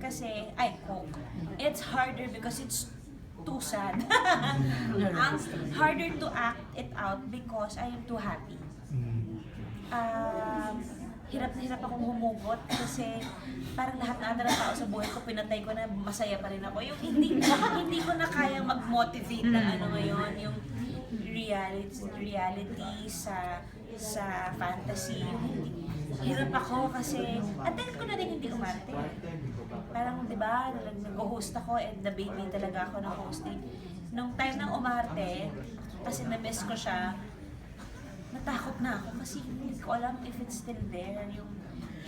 kasi, ay, Coke. It's harder because it's too sad. Ang harder to act it out because I am too happy. Um, hirap na hirap akong humugot kasi parang lahat na ng tao sa buhay ko pinatay ko na masaya pa rin ako. Yung hindi hindi ko na kayang mag-motivate na ano ngayon, yung reality reality sa sa fantasy. Yung hindi, hirap ako kasi tagal ko na rin hindi umarte. Parang 'di ba, nag- nag-host ako and the baby talaga ako ng hosting. Nung time ng umarte, kasi na-miss ko siya, natakot na ako kasi hindi ko alam if it's still there. Yung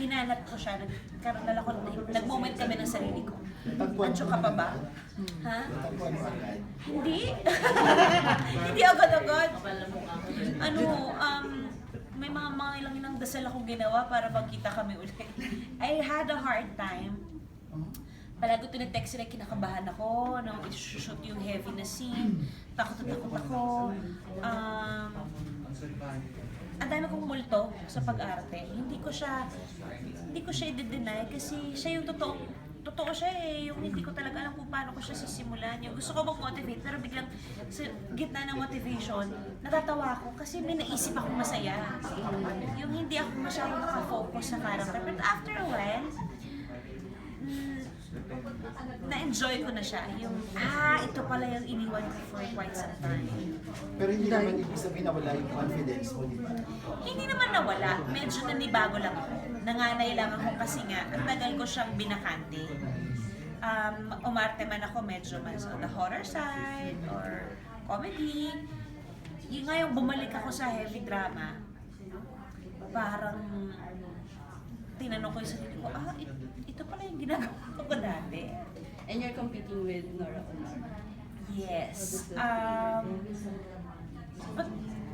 hinanap ko siya, nagkaroon na ako, nag-moment kami ng sarili ko. Ancho ka pa ba? Ha? Hindi. hindi agad-agad. Ano, um, may mga mga ilang ilang dasal akong ginawa para magkita kami ulit. I had a hard time. Palagi ko tinetext sila, kinakabahan ako nung i-shoot yung heavy na scene. Takot na takot ako. Um, ang dami kong multo sa pag-arte. Hindi ko siya, hindi ko siya i-deny kasi siya yung totoo, totoo siya eh. Yung hindi ko talaga alam kung paano ko siya sisimulan. Yung gusto ko mag-motivate pero biglang sa gitna ng motivation, natatawa ako kasi may naisip akong masaya. Yung hindi ako masyadong nakafocus sa character. But after a while, mm, na-enjoy ko na siya. Yung, ah, ito pala yung iniwan ko for quite some time. Pero hindi naman ibig sabihin na wala yung confidence mo dito. Hindi naman nawala. Medyo nanibago lang ako. Nanganay lang ako kasi nga, ang tagal ko siyang binakante. Um, umarte man ako medyo mas on the horror side or comedy. Yung ngayon bumalik ako sa heavy drama, parang tinanong ko yung sarili ko, ah, it- ito pala yung ginagawa ko dati. And you're competing with Nora Honor. Yes. Um, but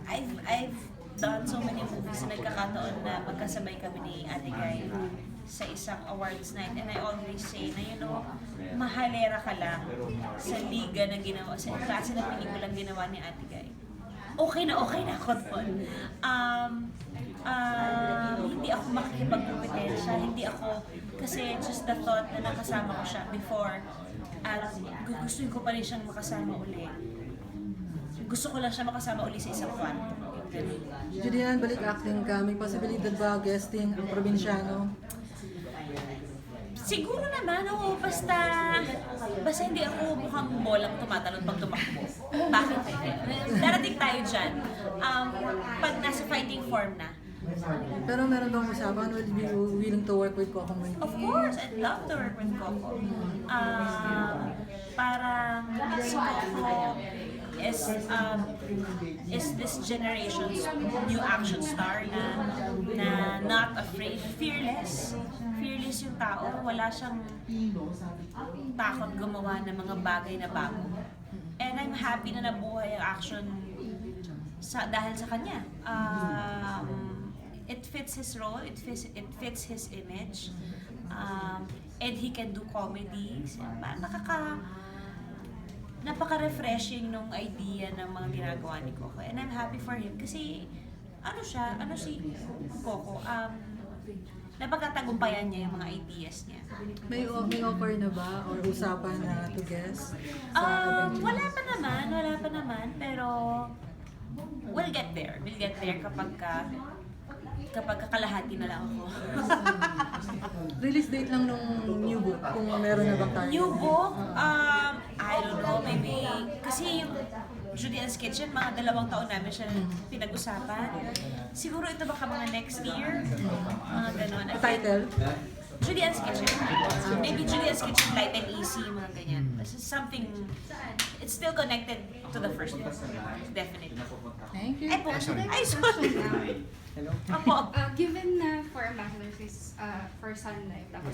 I've, I've done so many movies na nagkakataon na magkasabay kami ni Ate Guy sa isang awards night and I always say na you know, mahalera ka lang sa liga na ginawa, sa klase ng pelikulang ginawa ni Ate Guy. Okay na okay na ako doon. Um, um, hindi ako makikipagkompetensya, hindi ako, kasi just the thought na nakasama ko siya before, at gugustuhin ko pa rin siyang makasama uli. Gusto ko lang siya makasama uli sa isang ganun. Julian, balik acting ka. May posibilidad ba guesting ang probinsyano? Siguro naman, oo, basta, basta hindi ako mukhang bolang tumatalon pag tumakbo. Bakit? Darating tayo dyan. Um, pag nasa fighting form na, Pero meron bang usapan? Will you be willing to work with Coco Muñoz? Of course, I'd love to work with Coco. Um, parang si Coco is um, is this generation's new action star na na not afraid, fearless. Fearless tao, wala siyang takot gumawa ng mga bagay na bago. And I'm happy na nabuhay ang action sa dahil sa kanya. Um, it fits his role, it fits it fits his image. Um, and he can do comedies. Pa- Nakaka napaka-refreshing nung idea ng mga ginagawa ni Coco. And I'm happy for him kasi ano siya, ano si Coco, um, napagkatagumpayan niya yung mga ideas niya. May, may offer na ba or usapan na to guest? Um, wala pa naman, wala pa naman, pero we'll get there. We'll get there kapag ka, kapag kakalahati na lang ako. Release date lang nung new book, kung meron na ba tayo? New book, um, I don't know, maybe, kasi yung Julian's Kitchen, mga dalawang taon namin siya pinag-usapan. Siguro ito baka mga next year, mga ganon. The title? Julian's Kitchen. Maybe Julian's Kitchen, light and easy, mga ganyan. This is something, it's still connected to the first book. Definitely. Thank you. Ay po, ay sorry. Hello? Apo. Uh, given na for Ambassadors is uh, for Sun Life, tapos